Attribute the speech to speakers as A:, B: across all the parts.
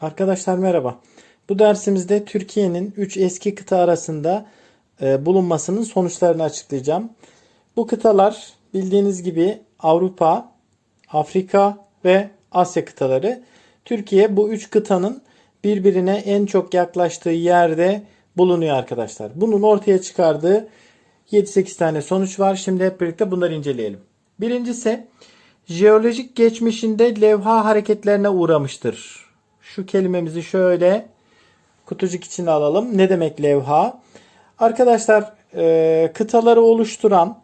A: Arkadaşlar merhaba. Bu dersimizde Türkiye'nin 3 eski kıta arasında e, bulunmasının sonuçlarını açıklayacağım. Bu kıtalar bildiğiniz gibi Avrupa, Afrika ve Asya kıtaları. Türkiye bu 3 kıtanın birbirine en çok yaklaştığı yerde bulunuyor arkadaşlar. Bunun ortaya çıkardığı 7-8 tane sonuç var. Şimdi hep birlikte bunları inceleyelim. Birincisi jeolojik geçmişinde levha hareketlerine uğramıştır. Şu kelimemizi şöyle kutucuk içine alalım. Ne demek levha? Arkadaşlar e, kıtaları oluşturan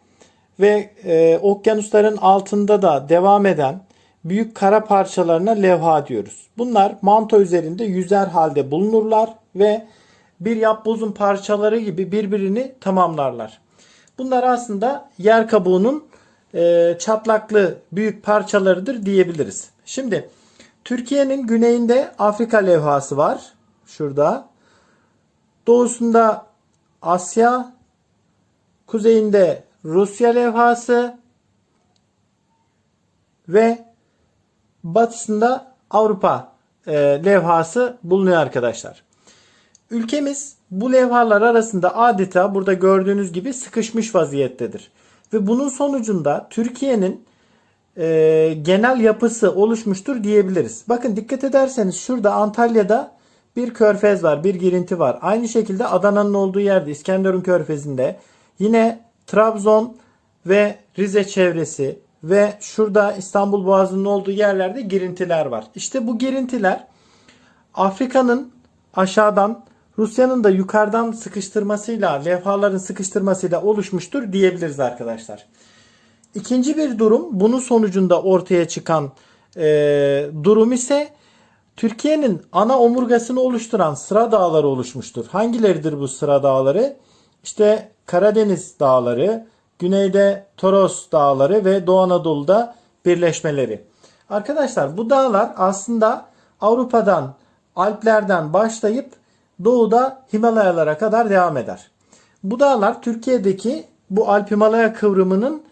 A: ve e, okyanusların altında da devam eden büyük kara parçalarına levha diyoruz. Bunlar manto üzerinde yüzer halde bulunurlar ve bir yapbozun parçaları gibi birbirini tamamlarlar. Bunlar aslında yer kabuğunun e, çatlaklı büyük parçalarıdır diyebiliriz. Şimdi Türkiye'nin güneyinde Afrika levhası var. Şurada. Doğusunda Asya, kuzeyinde Rusya levhası ve batısında Avrupa e, levhası bulunuyor arkadaşlar. Ülkemiz bu levhalar arasında adeta burada gördüğünüz gibi sıkışmış vaziyettedir. Ve bunun sonucunda Türkiye'nin e, genel yapısı oluşmuştur diyebiliriz. Bakın dikkat ederseniz şurada Antalya'da bir körfez var, bir girinti var. Aynı şekilde Adana'nın olduğu yerde İskenderun körfezinde yine Trabzon ve Rize çevresi ve şurada İstanbul Boğazı'nın olduğu yerlerde girintiler var. İşte bu girintiler Afrika'nın aşağıdan Rusya'nın da yukarıdan sıkıştırmasıyla, levhaların sıkıştırmasıyla oluşmuştur diyebiliriz arkadaşlar. İkinci bir durum bunun sonucunda ortaya çıkan e, durum ise Türkiye'nin ana omurgasını oluşturan sıra dağları oluşmuştur. Hangileridir bu sıra dağları? İşte Karadeniz dağları, güneyde Toros dağları ve Doğu Anadolu'da birleşmeleri. Arkadaşlar bu dağlar aslında Avrupa'dan, Alplerden başlayıp doğuda Himalayalara kadar devam eder. Bu dağlar Türkiye'deki bu Alp Himalaya kıvrımının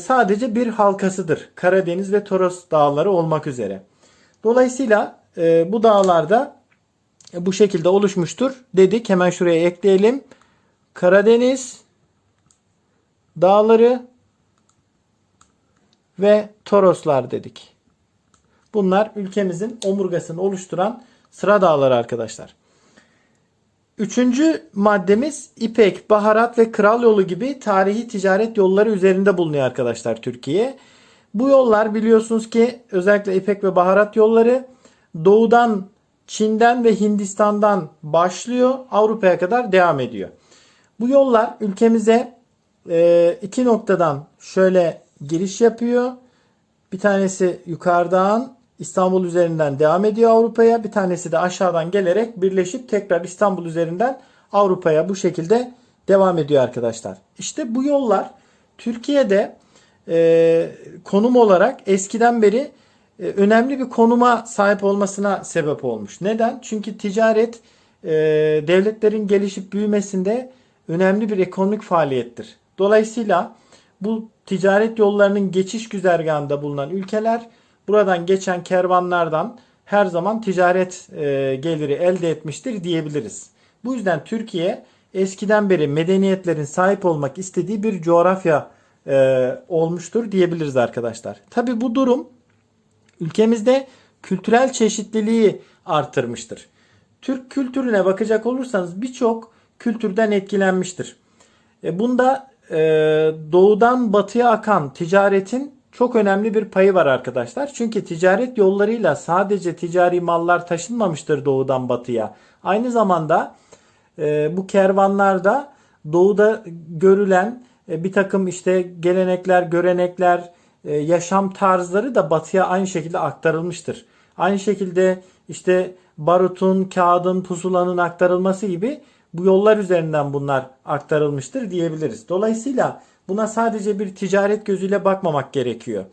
A: sadece bir halkasıdır. Karadeniz ve Toros dağları olmak üzere. Dolayısıyla e, bu dağlarda e, bu şekilde oluşmuştur dedik. Hemen şuraya ekleyelim. Karadeniz dağları ve Toroslar dedik. Bunlar ülkemizin omurgasını oluşturan sıra dağları arkadaşlar. Üçüncü maddemiz İpek, baharat ve kral yolu gibi tarihi ticaret yolları üzerinde bulunuyor arkadaşlar Türkiye. Bu yollar biliyorsunuz ki özellikle İpek ve baharat yolları doğudan Çin'den ve Hindistan'dan başlıyor Avrupa'ya kadar devam ediyor. Bu yollar ülkemize e, iki noktadan şöyle giriş yapıyor. Bir tanesi yukarıdan İstanbul üzerinden devam ediyor Avrupa'ya. Bir tanesi de aşağıdan gelerek birleşip tekrar İstanbul üzerinden Avrupa'ya bu şekilde devam ediyor arkadaşlar. İşte bu yollar Türkiye'de e, konum olarak eskiden beri e, önemli bir konuma sahip olmasına sebep olmuş. Neden? Çünkü ticaret e, devletlerin gelişip büyümesinde önemli bir ekonomik faaliyettir. Dolayısıyla bu ticaret yollarının geçiş güzergahında bulunan ülkeler buradan geçen kervanlardan her zaman ticaret e, geliri elde etmiştir diyebiliriz. Bu yüzden Türkiye eskiden beri medeniyetlerin sahip olmak istediği bir coğrafya e, olmuştur diyebiliriz arkadaşlar. Tabi bu durum ülkemizde kültürel çeşitliliği artırmıştır. Türk kültürüne bakacak olursanız birçok kültürden etkilenmiştir. E, bunda doğudan batıya akan ticaretin çok önemli bir payı var arkadaşlar. Çünkü ticaret yollarıyla sadece ticari mallar taşınmamıştır doğudan batıya. Aynı zamanda e, bu kervanlarda doğuda görülen e, bir takım işte gelenekler, görenekler, e, yaşam tarzları da batıya aynı şekilde aktarılmıştır. Aynı şekilde işte barutun, kağıdın, pusulanın aktarılması gibi bu yollar üzerinden bunlar aktarılmıştır diyebiliriz. Dolayısıyla buna sadece bir ticaret gözüyle bakmamak gerekiyor.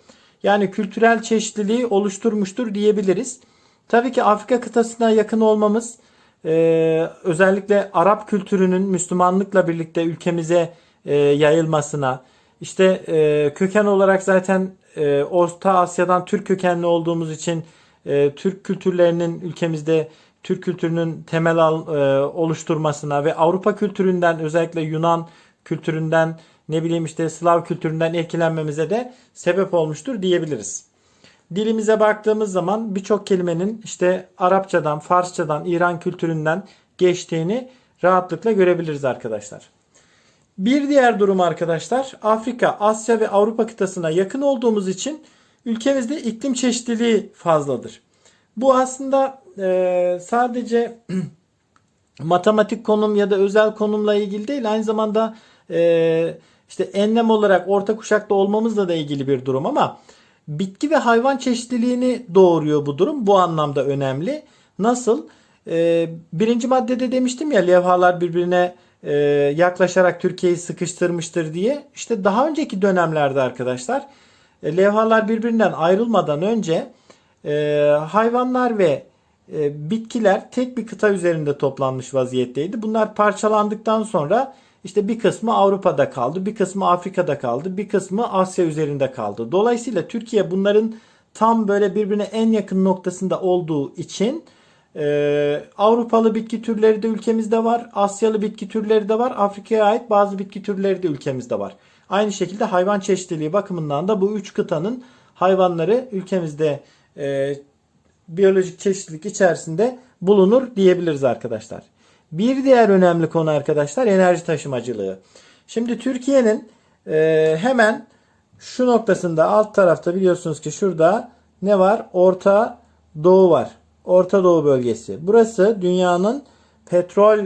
A: Yani kültürel çeşitliliği oluşturmuştur diyebiliriz. Tabii ki Afrika kıtasına yakın olmamız e, özellikle Arap kültürünün Müslümanlıkla birlikte ülkemize e, yayılmasına, işte e, köken olarak zaten Orta Asya'dan Türk kökenli olduğumuz için Türk kültürlerinin ülkemizde Türk kültürünün temel oluşturmasına ve Avrupa kültüründen özellikle Yunan kültüründen ne bileyim işte Slav kültüründen etkilenmemize de sebep olmuştur diyebiliriz. Dilimize baktığımız zaman birçok kelimenin işte Arapçadan, Farsçadan, İran kültüründen geçtiğini rahatlıkla görebiliriz arkadaşlar. Bir diğer durum arkadaşlar Afrika, Asya ve Avrupa kıtasına yakın olduğumuz için ülkemizde iklim çeşitliliği fazladır. Bu aslında e, sadece matematik konum ya da özel konumla ilgili değil aynı zamanda e, işte enlem olarak orta kuşakta olmamızla da ilgili bir durum ama bitki ve hayvan çeşitliliğini doğuruyor bu durum. Bu anlamda önemli. Nasıl? E, birinci maddede demiştim ya levhalar birbirine e, yaklaşarak Türkiye'yi sıkıştırmıştır diye. İşte daha önceki dönemlerde arkadaşlar e, levhalar birbirinden ayrılmadan önce e, hayvanlar ve e, bitkiler tek bir kıta üzerinde toplanmış vaziyetteydi. Bunlar parçalandıktan sonra işte bir kısmı Avrupa'da kaldı, bir kısmı Afrika'da kaldı, bir kısmı Asya üzerinde kaldı. Dolayısıyla Türkiye bunların tam böyle birbirine en yakın noktasında olduğu için ee, Avrupalı bitki türleri de ülkemizde var. Asyalı bitki türleri de var. Afrika'ya ait bazı bitki türleri de ülkemizde var. Aynı şekilde hayvan çeşitliliği bakımından da bu üç kıtanın hayvanları ülkemizde e, biyolojik çeşitlilik içerisinde bulunur diyebiliriz arkadaşlar. Bir diğer önemli konu arkadaşlar enerji taşımacılığı. Şimdi Türkiye'nin e, hemen şu noktasında alt tarafta biliyorsunuz ki şurada ne var? Orta Doğu var. Orta Doğu bölgesi. Burası dünyanın petrol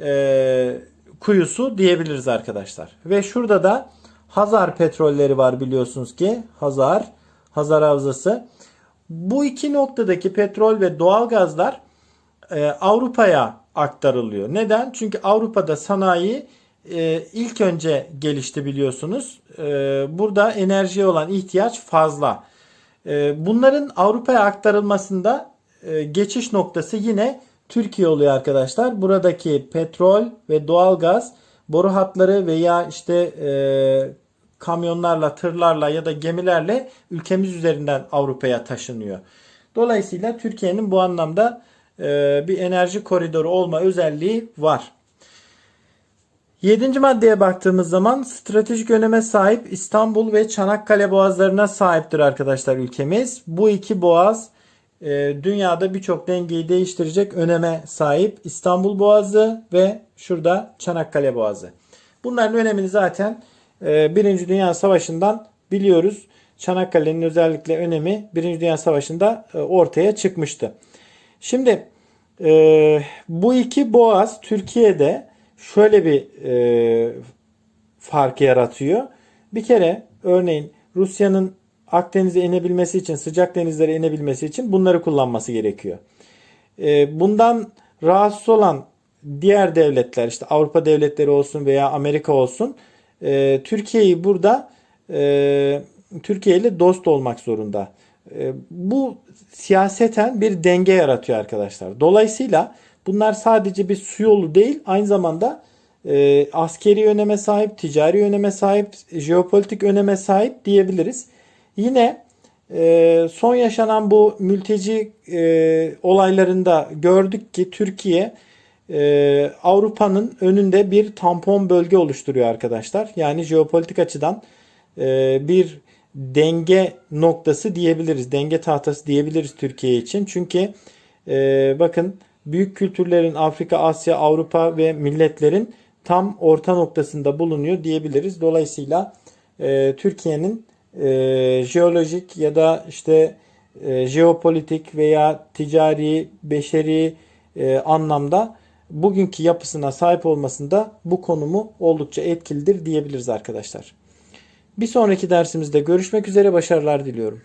A: e, kuyusu diyebiliriz arkadaşlar. Ve şurada da Hazar petrolleri var biliyorsunuz ki. Hazar, Hazar Havzası. Bu iki noktadaki petrol ve doğalgazlar e, Avrupa'ya aktarılıyor. Neden? Çünkü Avrupa'da sanayi e, ilk önce gelişti biliyorsunuz. E, burada enerjiye olan ihtiyaç fazla. E, bunların Avrupa'ya aktarılmasında e, geçiş noktası yine Türkiye oluyor arkadaşlar. Buradaki petrol ve doğalgaz boru hatları veya işte e, kamyonlarla, tırlarla ya da gemilerle ülkemiz üzerinden Avrupa'ya taşınıyor. Dolayısıyla Türkiye'nin bu anlamda bir enerji koridoru olma özelliği var. Yedinci maddeye baktığımız zaman stratejik öneme sahip İstanbul ve Çanakkale boğazlarına sahiptir arkadaşlar ülkemiz. Bu iki boğaz e, dünyada birçok dengeyi değiştirecek öneme sahip İstanbul Boğazı ve şurada Çanakkale Boğazı. Bunların önemini zaten e, Birinci Dünya Savaşı'ndan biliyoruz. Çanakkale'nin özellikle önemi Birinci Dünya Savaşı'nda e, ortaya çıkmıştı. Şimdi bu iki boğaz Türkiye'de şöyle bir fark yaratıyor. Bir kere örneğin Rusya'nın Akdeniz'e inebilmesi için, sıcak denizlere inebilmesi için bunları kullanması gerekiyor. Ee, bundan rahatsız olan diğer devletler, işte Avrupa devletleri olsun veya Amerika olsun, e, Türkiye'yi burada e, Türkiye ile dost olmak zorunda. E, bu siyaseten bir denge yaratıyor arkadaşlar. Dolayısıyla bunlar sadece bir su yolu değil, aynı zamanda askeri öneme sahip, ticari öneme sahip, jeopolitik öneme sahip diyebiliriz. Yine e, son yaşanan bu mülteci e, olaylarında gördük ki Türkiye e, Avrupa'nın önünde bir tampon bölge oluşturuyor arkadaşlar. Yani jeopolitik açıdan e, bir denge noktası diyebiliriz. Denge tahtası diyebiliriz Türkiye için. Çünkü e, bakın büyük kültürlerin Afrika, Asya, Avrupa ve milletlerin tam orta noktasında bulunuyor diyebiliriz. Dolayısıyla e, Türkiye'nin e, jeolojik ya da işte e, jeopolitik veya ticari, beşeri e, anlamda bugünkü yapısına sahip olmasında bu konumu oldukça etkilidir diyebiliriz arkadaşlar. Bir sonraki dersimizde görüşmek üzere başarılar diliyorum.